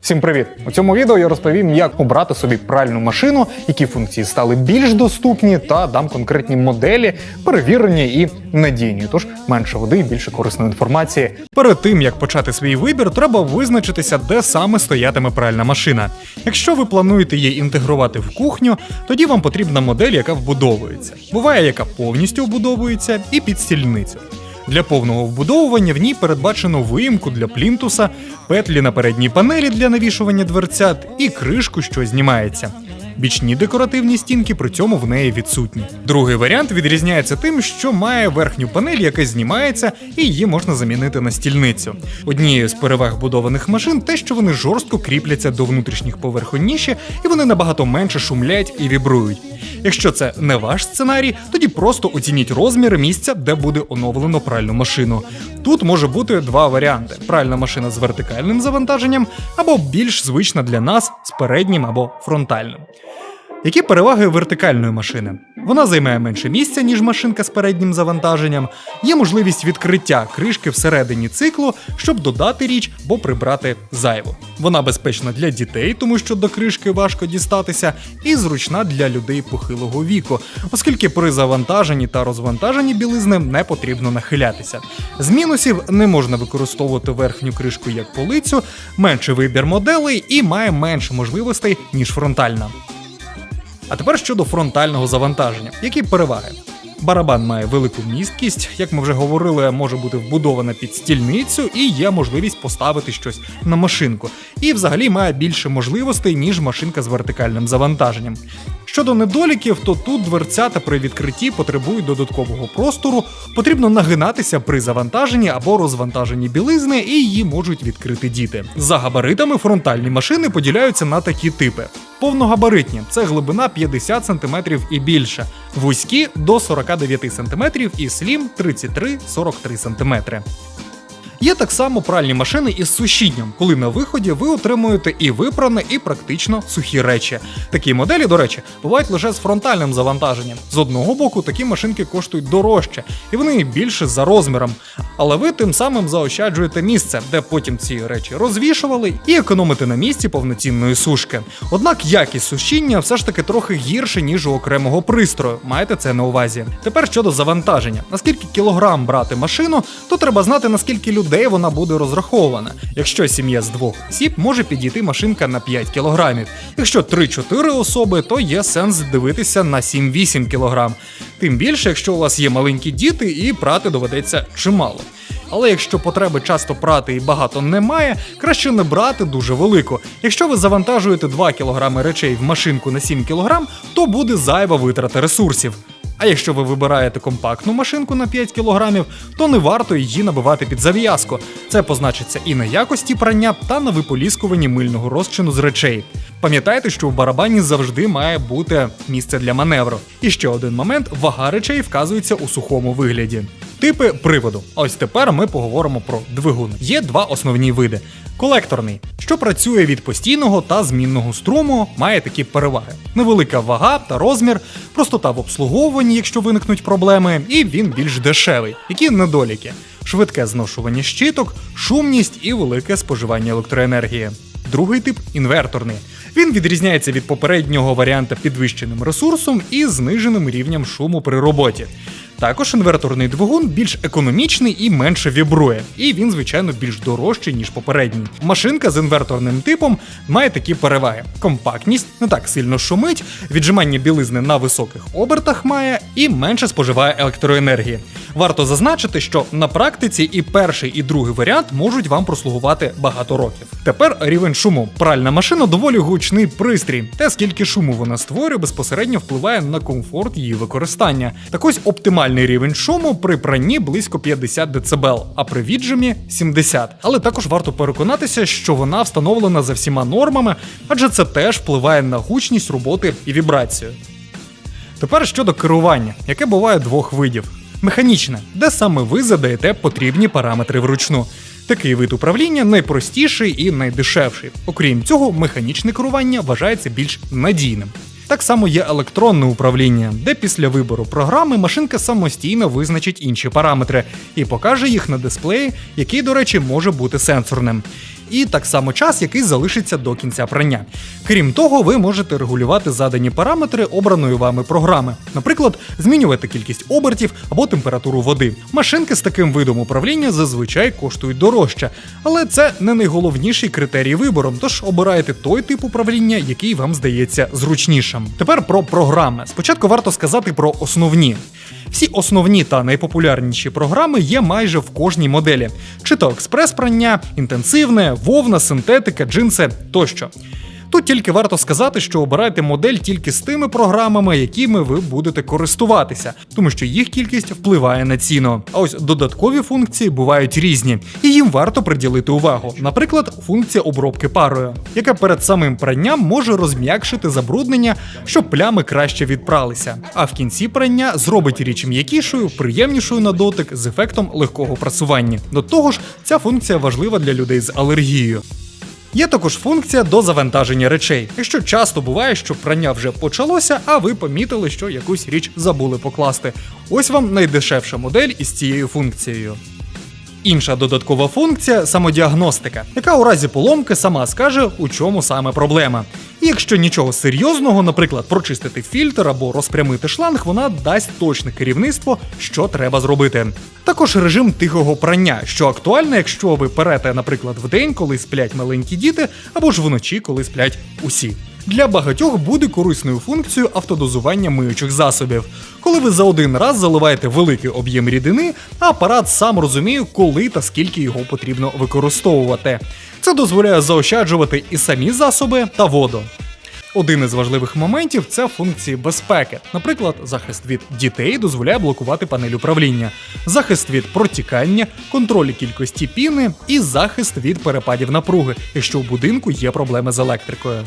Всім привіт! У цьому відео я розповім, як обрати собі пральну машину, які функції стали більш доступні, та дам конкретні моделі, перевірені і надійні. Тож менше води і більше корисної інформації. Перед тим як почати свій вибір, треба визначитися, де саме стоятиме пральна машина. Якщо ви плануєте її інтегрувати в кухню, тоді вам потрібна модель, яка вбудовується. Буває, яка повністю вбудовується, і під стільницю. Для повного вбудовування в ній передбачено виїмку для плінтуса, петлі на передній панелі для навішування дверцят і кришку, що знімається. Бічні декоративні стінки при цьому в неї відсутні. Другий варіант відрізняється тим, що має верхню панель, яка знімається, і її можна замінити на стільницю. Однією з переваг будованих машин те, що вони жорстко кріпляться до внутрішніх поверхонь ніші, і вони набагато менше шумлять і вібрують. Якщо це не ваш сценарій, тоді просто оцініть розміри місця, де буде оновлено пральну машину. Тут може бути два варіанти: пральна машина з вертикальним завантаженням або більш звична для нас з переднім або фронтальним. Які переваги вертикальної машини? Вона займає менше місця, ніж машинка з переднім завантаженням. Є можливість відкриття кришки всередині циклу, щоб додати річ або прибрати зайву. Вона безпечна для дітей, тому що до кришки важко дістатися, і зручна для людей похилого віку, оскільки при завантаженні та розвантаженні білизни не потрібно нахилятися. З мінусів не можна використовувати верхню кришку як полицю, менший вибір моделей і має менше можливостей, ніж фронтальна. А тепер щодо фронтального завантаження. Які переваги? Барабан має велику місткість, як ми вже говорили, може бути вбудована під стільницю і є можливість поставити щось на машинку. І взагалі має більше можливостей, ніж машинка з вертикальним завантаженням. Щодо недоліків, то тут дверцята при відкритті потребують додаткового простору, потрібно нагинатися при завантаженні або розвантаженні білизни, і її можуть відкрити діти. За габаритами фронтальні машини поділяються на такі типи: повногабаритні це глибина 50 см і більше, вузькі до 49 см і слім 33-43 см. Є так само пральні машини із сушінням, коли на виході ви отримуєте і випране, і практично сухі речі. Такі моделі, до речі, бувають лише з фронтальним завантаженням. З одного боку, такі машинки коштують дорожче, і вони більше за розміром. Але ви тим самим заощаджуєте місце, де потім ці речі розвішували, і економите на місці повноцінної сушки. Однак якість сушіння все ж таки трохи гірше, ніж у окремого пристрою. Маєте це на увазі. Тепер щодо завантаження. Наскільки кілограм брати машину, то треба знати, наскільки людей вона буде розрахована. Якщо сім'я з двох осіб, може підійти машинка на 5 кілограмів. Якщо 3-4 особи, то є сенс дивитися на 7-8 кілограм. Тим більше, якщо у вас є маленькі діти і прати доведеться чимало. Але якщо потреби часто прати і багато немає, краще не брати дуже велику. Якщо ви завантажуєте 2 кг речей в машинку на 7 кг, то буде зайва витрата ресурсів. А якщо ви вибираєте компактну машинку на 5 кг, то не варто її набивати під зав'язку. Це позначиться і на якості прання та на виполіскуванні мильного розчину з речей. Пам'ятайте, що в барабані завжди має бути місце для маневру. І ще один момент: вага речей вказується у сухому вигляді. Типи приводу. Ось тепер ми поговоримо про двигун. Є два основні види: колекторний, що працює від постійного та змінного струму, має такі переваги: невелика вага та розмір, простота в обслуговуванні, якщо виникнуть проблеми, і він більш дешевий. Які недоліки? Швидке зношування щиток, шумність і велике споживання електроенергії. Другий тип інверторний. Він відрізняється від попереднього варіанта підвищеним ресурсом і зниженим рівнем шуму при роботі. Також інверторний двигун більш економічний і менше вібрує, і він, звичайно, більш дорожчий, ніж попередній. Машинка з інверторним типом має такі переваги: компактність, не так сильно шумить, віджимання білизни на високих обертах має і менше споживає електроенергії. Варто зазначити, що на практиці і перший, і другий варіант можуть вам прослугувати багато років. Тепер рівень шуму. Пральна машина доволі гучний пристрій. Те, скільки шуму вона створює, безпосередньо впливає на комфорт її використання. Так ось оптимальний рівень шуму при пранні близько 50 дБ, а при віджимі 70. Але також варто переконатися, що вона встановлена за всіма нормами, адже це теж впливає на гучність роботи і вібрацію. Тепер щодо керування, яке буває двох видів: механічне, де саме ви задаєте потрібні параметри вручну. Такий вид управління найпростіший і найдешевший. Окрім цього, механічне керування вважається більш надійним. Так само є електронне управління, де після вибору програми машинка самостійно визначить інші параметри і покаже їх на дисплеї, який, до речі, може бути сенсорним. І так само час, який залишиться до кінця прання. Крім того, ви можете регулювати задані параметри обраної вами програми, наприклад, змінювати кількість обертів або температуру води. Машинки з таким видом управління зазвичай коштують дорожче, але це не найголовніший критерій вибору, тож обирайте той тип управління, який вам здається зручнішим. Тепер про програми. Спочатку варто сказати про основні. Всі основні та найпопулярніші програми є майже в кожній моделі: чи то експрес-прання, інтенсивне, вовна, синтетика, джинси тощо. Тут тільки варто сказати, що обирайте модель тільки з тими програмами, якими ви будете користуватися, тому що їх кількість впливає на ціну. А ось додаткові функції бувають різні, і їм варто приділити увагу. Наприклад, функція обробки парою, яка перед самим пранням може розм'якшити забруднення, щоб плями краще відпралися. А в кінці прання зробить річ м'якішою, приємнішою на дотик з ефектом легкого прасування. До того ж, ця функція важлива для людей з алергією. Є також функція до завантаження речей. Якщо часто буває, що прання вже почалося, а ви помітили, що якусь річ забули покласти. Ось вам найдешевша модель із цією функцією. Інша додаткова функція самодіагностика, яка у разі поломки сама скаже, у чому саме проблема. Якщо нічого серйозного, наприклад, прочистити фільтр або розпрямити шланг, вона дасть точне керівництво, що треба зробити. Також режим тихого прання, що актуально, якщо ви перете, наприклад, вдень, коли сплять маленькі діти, або ж вночі, коли сплять усі. Для багатьох буде корисною функцією автодозування миючих засобів. Коли ви за один раз заливаєте великий об'єм рідини, а апарат сам розуміє, коли та скільки його потрібно використовувати. Це дозволяє заощаджувати і самі засоби та воду. Один із важливих моментів це функції безпеки. Наприклад, захист від дітей дозволяє блокувати панель управління, захист від протікання, контроль кількості піни і захист від перепадів напруги, якщо в будинку є проблеми з електрикою.